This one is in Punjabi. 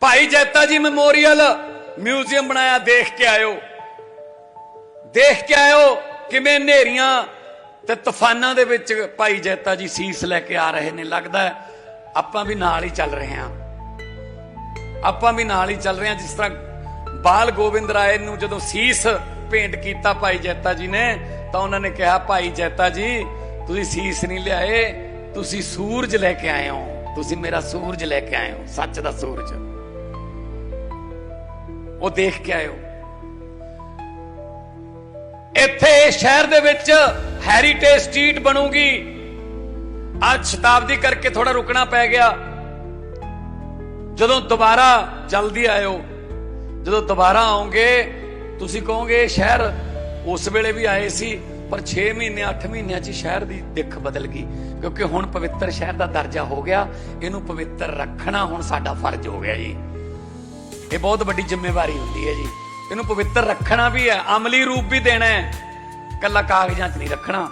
ਭਾਈ ਜੈਤਾ ਜੀ ਮੈਮੋਰੀਅਲ ਮਿਊਜ਼ੀਅਮ ਬਣਾਇਆ, ਦੇਖ ਕੇ ਆਇਓ। ਦੇਖ ਕੇ ਆਇਓ ਕਿਵੇਂ ਨੇਰੀਆਂ ਤੇ ਤੂਫਾਨਾਂ ਦੇ ਵਿੱਚ ਭਾਈ ਜੈਤਾ ਜੀ ਸੀਸ ਲੈ ਕੇ ਆ ਰਹੇ ਨੇ। ਲੱਗਦਾ ਹੈ ਆਪਾਂ ਵੀ ਨਾਲ ਹੀ ਚੱਲ ਰਹੇ ਹਾਂ। ਆਪਾਂ ਵੀ ਨਾਲ ਹੀ ਚੱਲ ਰਹੇ ਹਾਂ। ਜਿਸ ਤਰ੍ਹਾਂ ਬਾਲ ਗੋਬਿੰਦ ਰਾਏ ਨੂੰ ਜਦੋਂ ਸੀਸ ਭੇਂਟ ਕੀਤਾ ਭਾਈ ਜੈਤਾ ਜੀ ਨੇ, ਤਾਂ ਉਹਨਾਂ ਨੇ ਕਿਹਾ, ਭਾਈ ਜੈਤਾ ਜੀ, ਤੁਸੀਂ ਸੀਸ ਨਹੀਂ ਲਿਆਏ, ਤੁਸੀਂ ਸੂਰਜ ਲੈ ਕੇ ਆਏ ਹੋ। ਤੁਸੀਂ ਮੇਰਾ ਸੂਰਜ ਲੈ ਕੇ ਆਏ ਹੋ, ਸੱਚ ਦਾ ਸੂਰਜ। ਉਹ ਦੇਖ ਕੇ ਆਇਓ। ਇੱਥੇ ਸ਼ਹਿਰ ਦੇ ਵਿੱਚ ਹੈਰੀਟੇਜ ਸਟਰੀਟ ਬਣੂਗੀ। ਅੱਜ ਸ਼ਤਾਬਦੀ ਕਰਕੇ ਥੋੜਾ ਰੁਕਣਾ ਪੈ ਗਿਆ। ਜਦੋਂ ਦੁਬਾਰਾ ਜਲਦੀ ਆਇਓ, ਜਦੋਂ ਦੁਬਾਰਾ ਆਉਂਗੇ ਤੁਸੀਂ ਕਹੋਗੇ, ਸ਼ਹਿਰ ਉਸ ਵੇਲੇ ਵੀ ਆਏ ਸੀ, ਪਰ 6 ਮਹੀਨੇ 8 ਮਹੀਨਿਆਂ 'ਚ ਸ਼ਹਿਰ ਦੀ ਦਿੱਖ ਬਦਲ ਗਈ। ਕਿਉਂਕਿ ਹੁਣ ਪਵਿੱਤਰ ਸ਼ਹਿਰ ਦਾ ਦਰਜਾ ਹੋ ਗਿਆ, ਇਹਨੂੰ ਪਵਿੱਤਰ ਰੱਖਣਾ ਹੁਣ ਸਾਡਾ ਫਰਜ਼ ਹੋ ਗਿਆ ਜੀ। ਇਹ ਬਹੁਤ ਵੱਡੀ ਜ਼ਿੰਮੇਵਾਰੀ ਹੁੰਦੀ ਹੈ ਜੀ। ਇਹਨੂੰ ਪਵਿੱਤਰ ਰੱਖਣਾ ਵੀ ਹੈ, ਅਮਲੀ ਰੂਪ ਵੀ ਦੇਣਾ ਹੈ। ਕੱਲਾ ਕਾਗਜ਼ਾਂ 'ਚ ਨਹੀਂ ਰੱਖਣਾ।